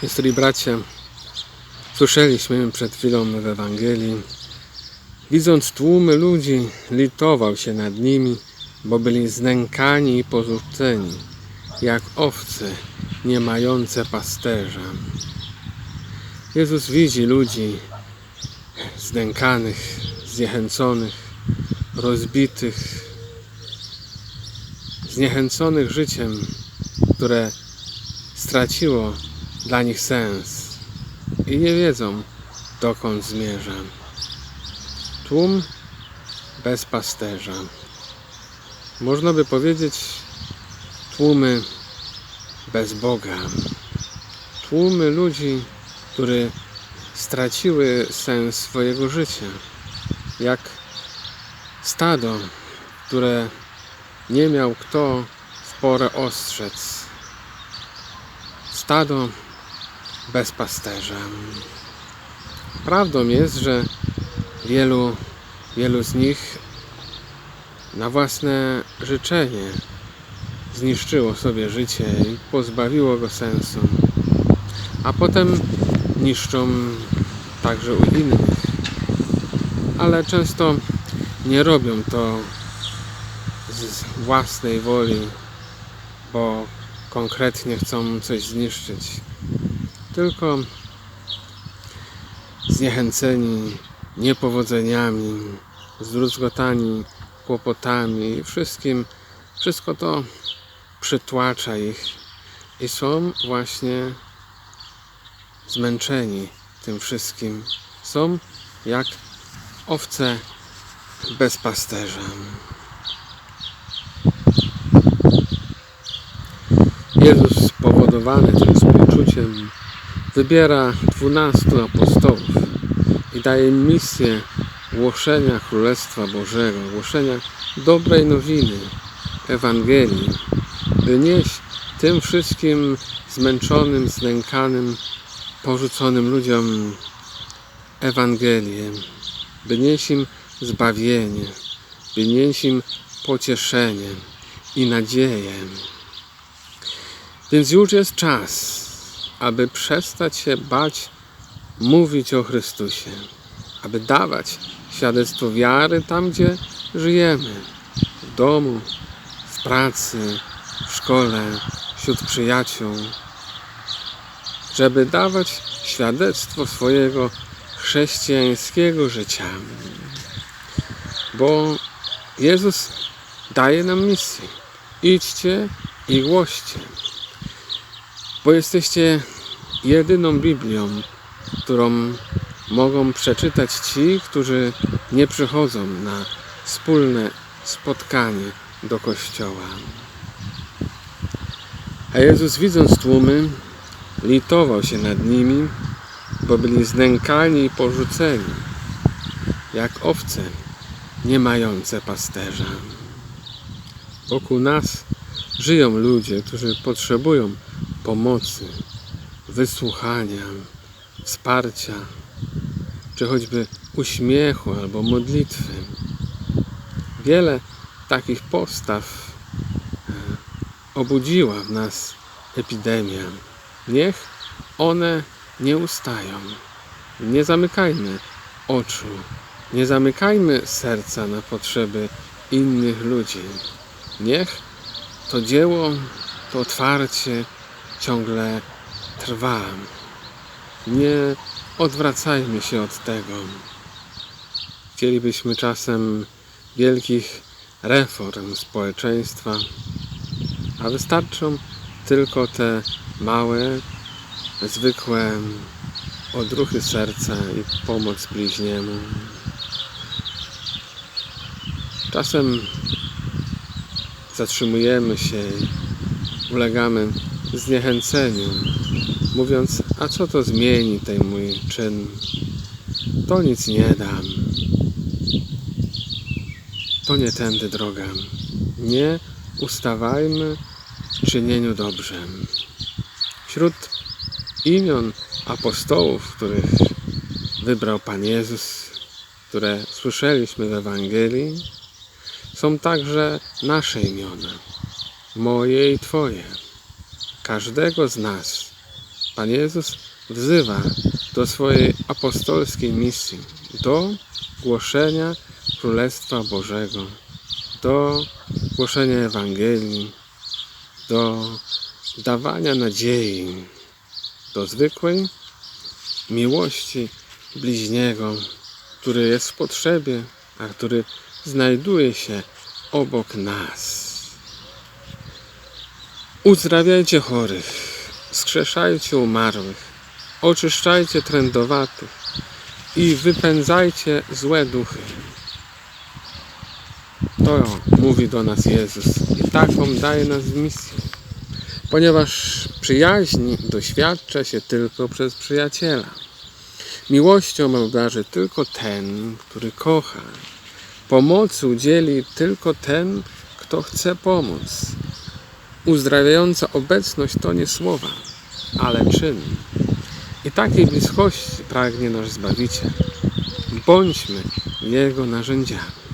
Siostry i bracia, słyszeliśmy przed chwilą w Ewangelii, widząc tłumy ludzi, litował się nad nimi, bo byli znękani i porzuceni, jak owce nie mające pasterza. Jezus widzi ludzi znękanych, zniechęconych, rozbitych, zniechęconych życiem, które straciło dla nich sens i nie wiedzą, dokąd zmierza. Tłum bez pasterza. Można by powiedzieć tłumy bez Boga. Tłumy ludzi, które straciły sens swojego życia. Jak stado, które nie miał kto w porę ostrzec. Stado bez pasterza. Prawdą jest, że wielu, wielu z nich na własne życzenie zniszczyło sobie życie i pozbawiło go sensu. A potem niszczą także u innych. Ale często nie robią to z własnej woli, bo konkretnie chcą coś zniszczyć. Tylko zniechęceni niepowodzeniami, zdruzgotani kłopotami i wszystkim, wszystko to przytłacza ich i są właśnie zmęczeni tym wszystkim. Są jak owce bez pasterza. Jezus spowodowany tym współczuciem wybiera dwunastu apostołów i daje misję głoszenia Królestwa Bożego, głoszenia dobrej nowiny, Ewangelii, by nieść tym wszystkim zmęczonym, znękanym, porzuconym ludziom Ewangelię, by nieść im zbawienie, by nieść im pocieszenie i nadzieję. Więc już jest czas, aby przestać się bać mówić o Chrystusie, aby dawać świadectwo wiary tam, gdzie żyjemy, w domu, w pracy, w szkole, wśród przyjaciół, żeby dawać świadectwo swojego chrześcijańskiego życia. Bo Jezus daje nam misję. Idźcie i głoście. Bo jesteście jedyną Biblią, którą mogą przeczytać ci, którzy nie przychodzą na wspólne spotkanie do kościoła. A Jezus, widząc tłumy, litował się nad nimi, bo byli znękani i porzuceni, jak owce nie mające pasterza. Wokół nas żyją ludzie, którzy potrzebują pomocy, wysłuchania, wsparcia, czy choćby uśmiechu albo modlitwy. Wiele takich postaw e, obudziła w nas epidemia. Niech one nie ustają. Nie zamykajmy oczu, nie zamykajmy serca na potrzeby innych ludzi. Niech to dzieło, to otwarcie ciągle trwa. Nie odwracajmy się od tego. Chcielibyśmy czasem wielkich reform społeczeństwa, a wystarczą tylko te małe, zwykłe odruchy serca i pomoc bliźniemu. Czasem zatrzymujemy się ulegamy zniechęceniu, mówiąc, a co to zmieni ten mój czyn? To nic nie dam. To nie tędy droga. Nie ustawajmy w czynieniu dobrze. Wśród imion apostołów, których wybrał Pan Jezus, które słyszeliśmy w Ewangelii, są także nasze imiona, moje i Twoje, każdego z nas, Pan Jezus wzywa do swojej apostolskiej misji, do głoszenia Królestwa Bożego, do głoszenia Ewangelii, do dawania nadziei, do zwykłej miłości bliźniego, który jest w potrzebie, a który znajduje się obok nas. Uzdrawiajcie chorych, skrzeszajcie umarłych, oczyszczajcie trędowatych i wypędzajcie złe duchy. To mówi do nas Jezus i taką daje nas misję. Ponieważ przyjaźni doświadcza się tylko przez przyjaciela. Miłością obdarzy tylko ten, który kocha. Pomocy udzieli tylko ten, kto chce pomóc. Uzdrawiająca obecność to nie słowa, ale czyn. I takiej bliskości pragnie nasz Zbawiciel. Bądźmy Jego narzędziami.